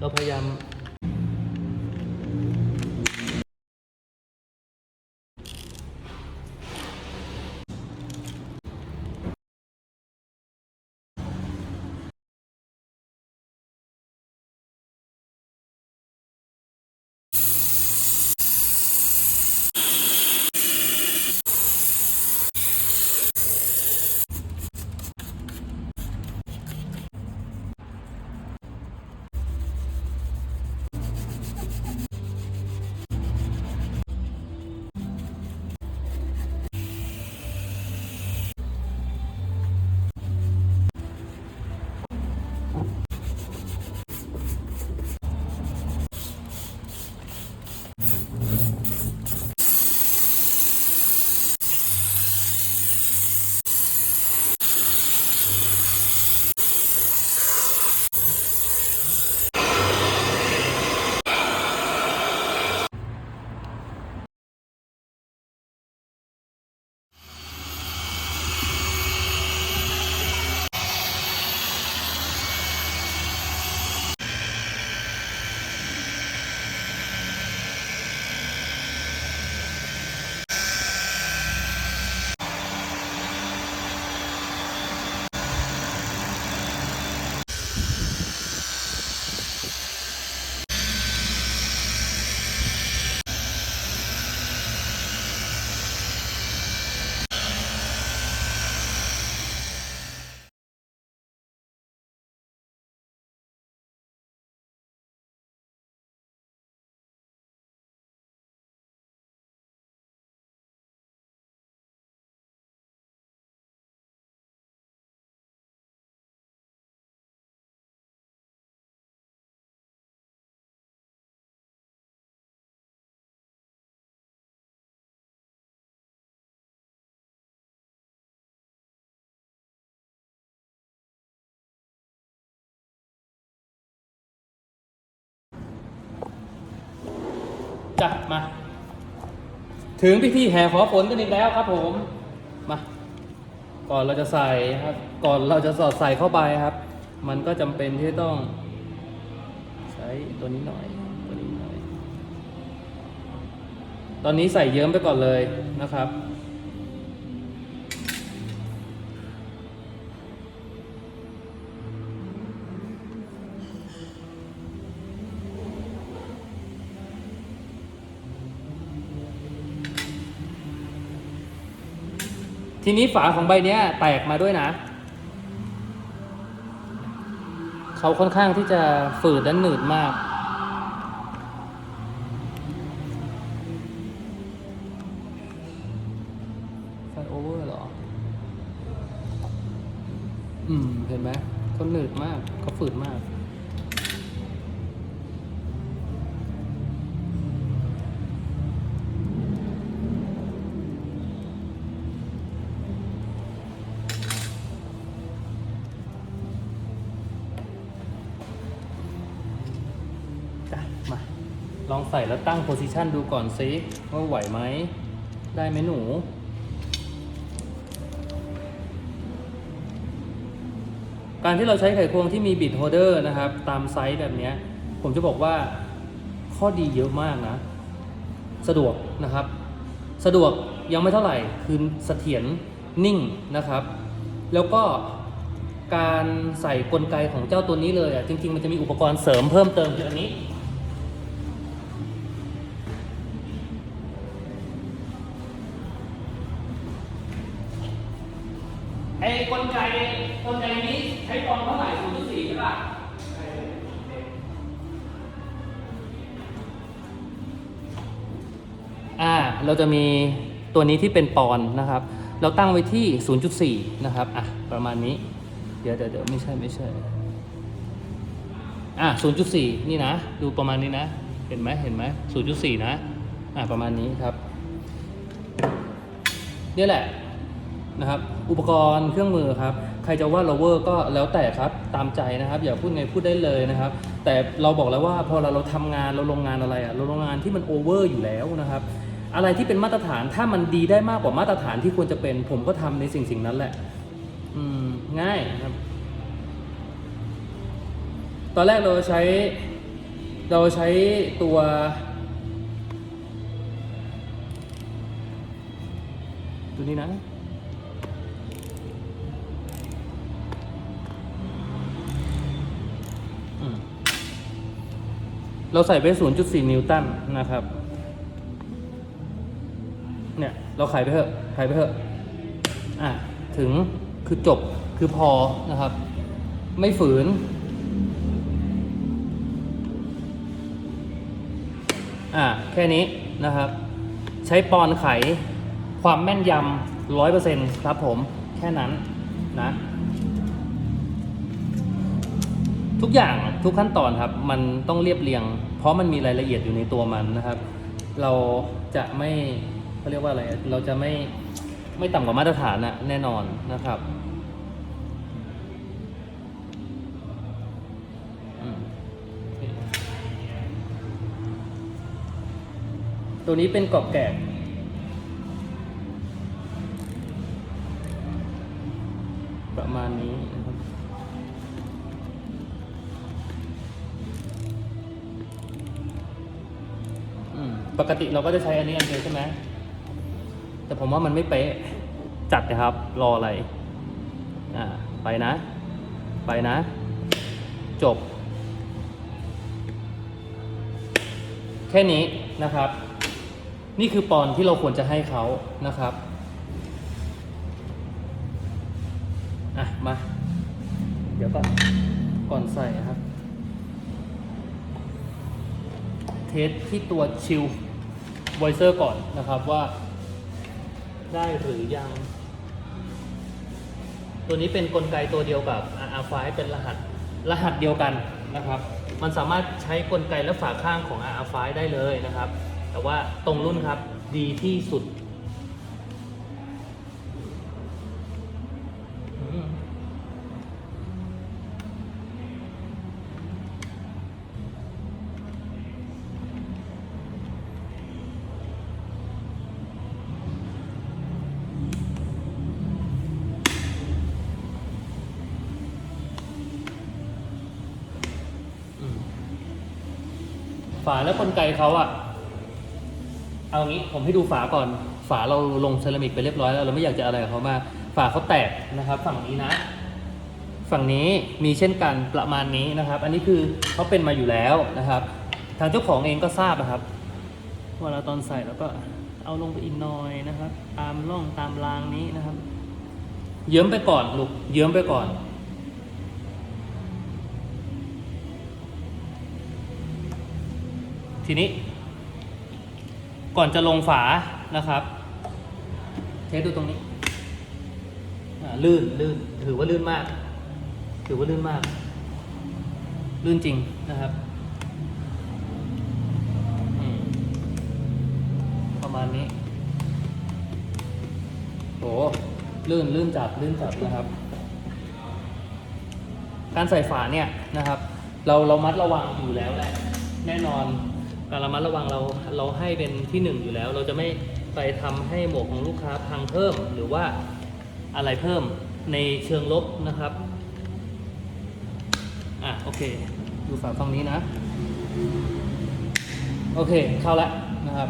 เราพยายาม จัดมา ถึงพี่ๆแห่ขอฝนกันอีกแล้วครับผมมา ก่อนเราจะใส่ครับ ก่อนเราจะสอดใส่เข้าไปครับ มันก็จำเป็นที่ต้อง ใช้ตัวนี้หน่อยตัวนี้หน่อย ตอนนี้ใส่เยิ้มไปก่อนเลยนะครับ ทีนี้ฝาของใบเนี้ยแตกมาด้วยนะ เขาค่อนข้างที่จะฝืดและหนืดมาก ไฟโอเวอร์เหรอ อืม เห็นไหมเขาหนืดมากเขาฝืดมาก ส่แล้วตั้งโพซิชันดูก่อนซิว่าไหวไหม ได้ไหมหนู การที่เราใช้ไขควงที่มีบิดโฮเดอร์นะครับ ตามไซส์แบบนี้ ผมจะบอกว่าข้อดีเยอะมากนะ สะดวกนะครับ สะดวกยังไม่เท่าไหร่ คือเสถียรนิ่งนะครับ แล้วก็การใส่กลไกของเจ้าตัวนี้เลยอะจริง ๆ มันจะมีอุปกรณ์เสริมเพิ่มเติมคืออันนี้ เราจะมีตัวนี้ที่เป็นปอนนะครับ เราตั้งไว้ที่ 0.4 นะครับอะประมาณนี้เดี๋ยวเดี๋ยวเดี๋ยวไม่ใช่ไม่ใช่อะ 0.4 นี่นะ ดูประมาณนี้นะ เห็นไหมเห็นไหม0.4 นะ อะ ประมาณนี้ครับเนี่ยแหละนะครับ อุปกรณ์เครื่องมือครับ ใครจะว่า lower ก็แล้วแต่ครับ ตามใจนะครับ อย่าพูดไงพูดได้เลยนะครับ แต่เราบอกแล้วว่าพอเราเราทำงานเราลงงานอะไรอะเราลงงานที่มัน over อยู่แล้วนะครับ อะไรที่เป็นมาตรฐานถ้ามันดีได้มากกว่ามาตรฐานที่ควรจะเป็น ผมก็ทำในสิ่งสิ่งนั้นแหละ อืม ง่ายครับ ตอนแรกเราใช้ เราใช้ตัวตัวนี้นะเราใส่ไป 0.4 นิวตันนะครับ เราขายไปเถอะขายไปเถอะอะถึงคือจบคือพอนะครับ ไม่ฝืนอะแค่นี้นะครับ ใช้ปอนไขความแม่นยำร้อยเปอร์เซ็นต์ครับผมแค่นั้นนะทุกอย่างทุกขั้นตอนครับ มันต้องเรียบเรียง เพราะมันมีรายละเอียดอยู่ในตัวมันนะครับ เราจะไม่ เขาเรียกว่าอะไร เราจะไม่ไม่ต่ำกว่ามาตรฐานนะแน่นอนนะครับตัวนี้เป็นกรอบแกะประมาณนี้นะครับอืมปกติเราก็จะใช้อันนี้อันเดียวใช่ไหม แต่ผมว่ามันไม่เป๊ะ จัดนะครับ รออะไร อ่า ไปนะ ไปนะ จบ แค่นี้นะครับ นี่คือปอนที่เราควรจะให้เขานะครับ อะ มา เดี๋ยวก่อนก่อนใส่นะครับ เทสที่ตัวชิลไวเซอร์ก่อนนะครับว่า ได้หรือยัง ตัวนี้เป็นนกลไกตัวเดียวกับ RR5 เป็นรหัสรหัสเดียวกันนะครับ มันสามารถใช้กลไกและฝาข้างของ RR5 ได้เลยนะครับ แต่ว่าตรงรุ่นครับดีที่สุด ฝาและกลไกเขาอะเอางี้ผมให้ดูฝาก่อน ฝาเราลงเซรามิกไปเรียบร้อยแล้วเราไม่อยากจะอะไรกับเขามากฝาเขาแตกนะครับฝั่งนี้นะ ฝั่งนี้มีเช่นกันประมาณนี้นะครับ อันนี้คือเขาเป็นมาอยู่แล้วนะครับ ทางเจ้าของเองก็ทราบนะครับเวลาตอนใส่แล้วก็เอาลงไปอีกหน่อยนะครับ ตามร่องตามรางนี้นะครับ เยิ้มไปก่อนลูกเยิ้มไปก่อน ทีนี้ ก่อนจะลงฝานะครับ เทสดูตรงนี้ลื่นลื่นถือว่าลื่นมาก ถือว่าลื่นมาก ลื่นจริงนะครับประมาณนี้โหลื่นลื่นจับลื่นจับนะครับ การใส่ฝาเนี่ยนะครับ เราเรามัดระวังอยู่แล้วแหละแน่นอน การระมัดระวังเราเราให้เป็นที่หนึ่งอยู่แล้ว เราจะไม่ไปทำให้หมวกของลูกค้าพังเพิ่ม หรือว่าอะไรเพิ่มในเชิงลบนะครับ อะโอเค ดูฝาฝั่งนี้นะ โอเค เข้าแล้วนะครับ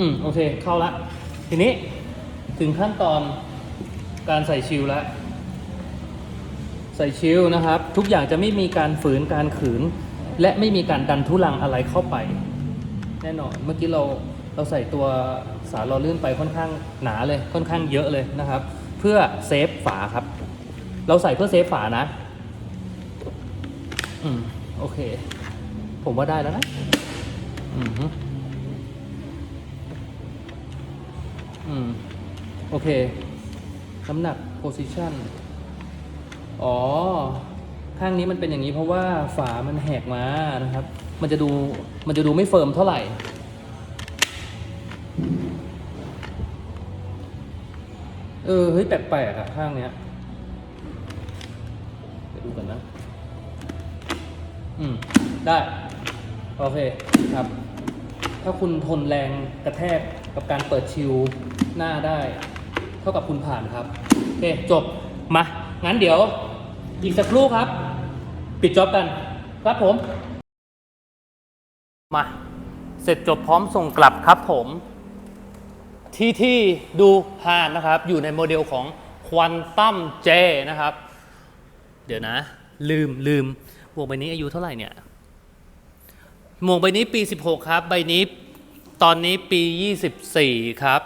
อืมโอเคเข้าละ ทีนี้ถึงขั้นตอนการใส่ชิลแล้ว ใส่ชิลนะครับ ทุกอย่างจะไม่มีการฝืนการขืน และไม่มีการดันทุลังอะไรเข้าไป แน่นอนเมื่อกี้เราเราใส่ตัวสารหล่อลื่นไปค่อนข้างหนาเลยค่อนข้างเยอะเลยนะครับ เพื่อเซฟฝาครับ เราใส่เพื่อเซฟฝานะ อืมโอเค ผมว่าได้แล้วนะ อืม อืม โอเค น้ำหนัก position อ๋อ ข้างนี้มันเป็นอย่างนี้เพราะว่าฝามันแหกมานะครับ มันจะดู มันจะดูไม่เฟิร์มเท่าไหร่ เออ เฮ้ย แปลกๆอะข้างเนี้ยเดี๋ยวดูกันนะ อืม ได้ โอเค ครับ ถ้าคุณทนแรงกระแทก กับการเปิดชิวหน้าได้ เท่ากับคุณผ่านครับ โอเค จบ มา งั้นเดี๋ยวอีกสักครู่ครับ ปิดจ็อบกัน ครับผม มา เสร็จจบพร้อมส่งกลับครับผม ที่ที่ดูผ่านนะครับ อยู่ในโมเดลของควอนตัมเจนะครับ เดี๋ยวนะ ลืมลืมหมวกใบนี้อายุเท่าไหร่เนี่ยหมวกใบนี้ปี 16 ครับ ใบนี้ ตอนนี้ปี 24 ครับ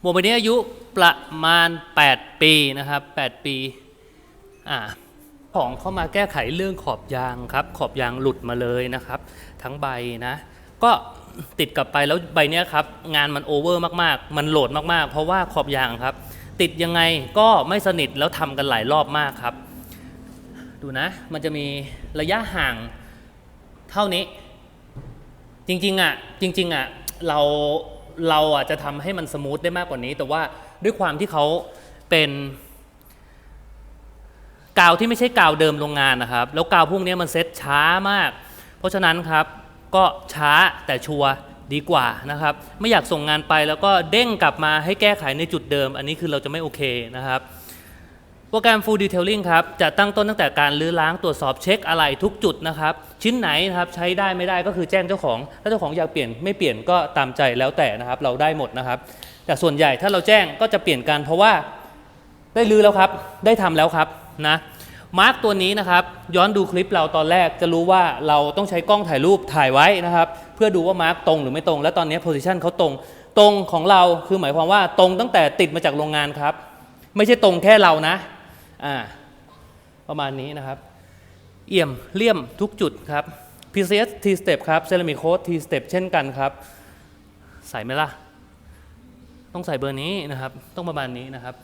หมวกใบนี้อายุประมาณ 8 ปีนะครับ 8 ปีอ่าของเข้ามาแก้ไขเรื่องขอบยางครับ ขอบยางหลุดมาเลยนะครับ ทั้งใบนะ ก็ติดกลับไปแล้วใบนี้ครับ งานมันโอเวอร์มากๆ มันโหลดมากๆ เพราะว่าขอบยางครับ ติดยังไงก็ไม่สนิทแล้วทำกันหลายรอบมากครับ ดูนะ มันจะมีระยะห่างเท่านี้ จริงๆอะจริงๆอะเราเราอะจะทำให้มันสมูทได้มากกว่านี้ แต่ว่าด้วยความที่เขาเป็นกาวที่ไม่ใช่กาวเดิมโรงงานนะครับ แล้วกาวพวกนี้มันเซ็ตช้ามาก เพราะฉะนั้นครับก็ช้าแต่ชัวร์ดีกว่านะครับ ไม่อยากส่งงานไปแล้วก็เด้งกลับมาให้แก้ไขในจุดเดิม อันนี้คือเราจะไม่โอเคนะครับ โปรแกรม Full Detailing ครับ จะตั้งต้นตั้งแต่การลื้อล้างตรวจสอบเช็คอะไรทุกจุดนะครับ ชิ้นไหนนะครับใช้ได้ไม่ได้ก็คือแจ้งเจ้าของ ถ้าเจ้าของอยากเปลี่ยนไม่เปลี่ยนก็ตามใจแล้วแต่นะครับ เราได้หมดนะครับ แต่ส่วนใหญ่ถ้าเราแจ้งก็จะเปลี่ยนกันเพราะว่าได้ลื้อแล้วครับ ได้ทำแล้วครับนะมาร์กตัวนี้นะครับ ย้อนดูคลิปเราตอนแรกจะรู้ว่าเราต้องใช้กล้องถ่ายรูปถ่ายไว้นะครับ เพื่อดูว่ามาร์กตรงหรือไม่ตรง และตอนนี้โพซิชันเขาตรง ตรงของเราคือหมายความว่าตรงตั้งแต่ติดมาจากโรงงานครับ ไม่ใช่ตรงแค่เรานะ อ่าประมาณนี้นะครับ เอี่ยมเลี่ยมทุกจุดครับ PCS T step ครับ Ceramic Coat T step เช่นกันครับ ใส่ไหมล่ะ ต้องใส่เบอร์นี้นะครับ ต้องประมาณนี้นะครับ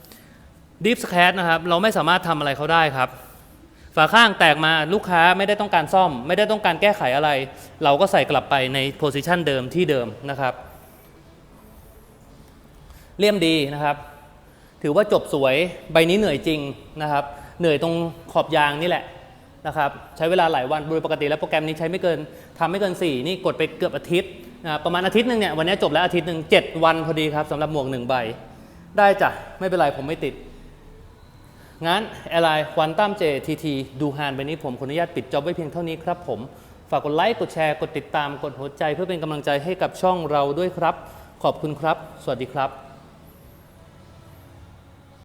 Deep Scratch นะครับ เราไม่สามารถทำอะไรเขาได้ครับ ฝาข้างแตกมาลูกค้าไม่ได้ต้องการซ่อม ไม่ได้ต้องการแก้ไขอะไร เราก็ใส่กลับไปในโพซิชันเดิมที่เดิมนะครับ เลี่ยมดีนะครับ ถือว่าจบสวยใบนี้เหนื่อยจริงนะครับ เหนื่อยตรงขอบยางนี่แหละนะครับใช้เวลาหลายวันโดยปกติแล้วโปรแกรมนี้ใช้ไม่เกินทำไม่เกิน 4 นี่กดไปเกือบอาทิตย์นะรประมาณอาทิตย์หนึ่งเนี่ยวันนี้จบแล้วอาทิตย์หนึ่ง7 วันพอดีครับสำหรับหมวกหนึ่งใบ ได้จ้ะไม่เป็นไรผมไม่ติด งั้นแอร์ไลน์ควอนตัมเจทีทีดูฮานไปนี้ผมขออนุญาตปิดจ็อบไว้เพียงเท่านี้ครับผม ฝากกดไลค์กดแชร์กดติดตามกดหัวใจ เพื่อเป็นกำลังใจให้กับช่องเราด้วยครับ ขอบคุณครับ สวัสดีครับ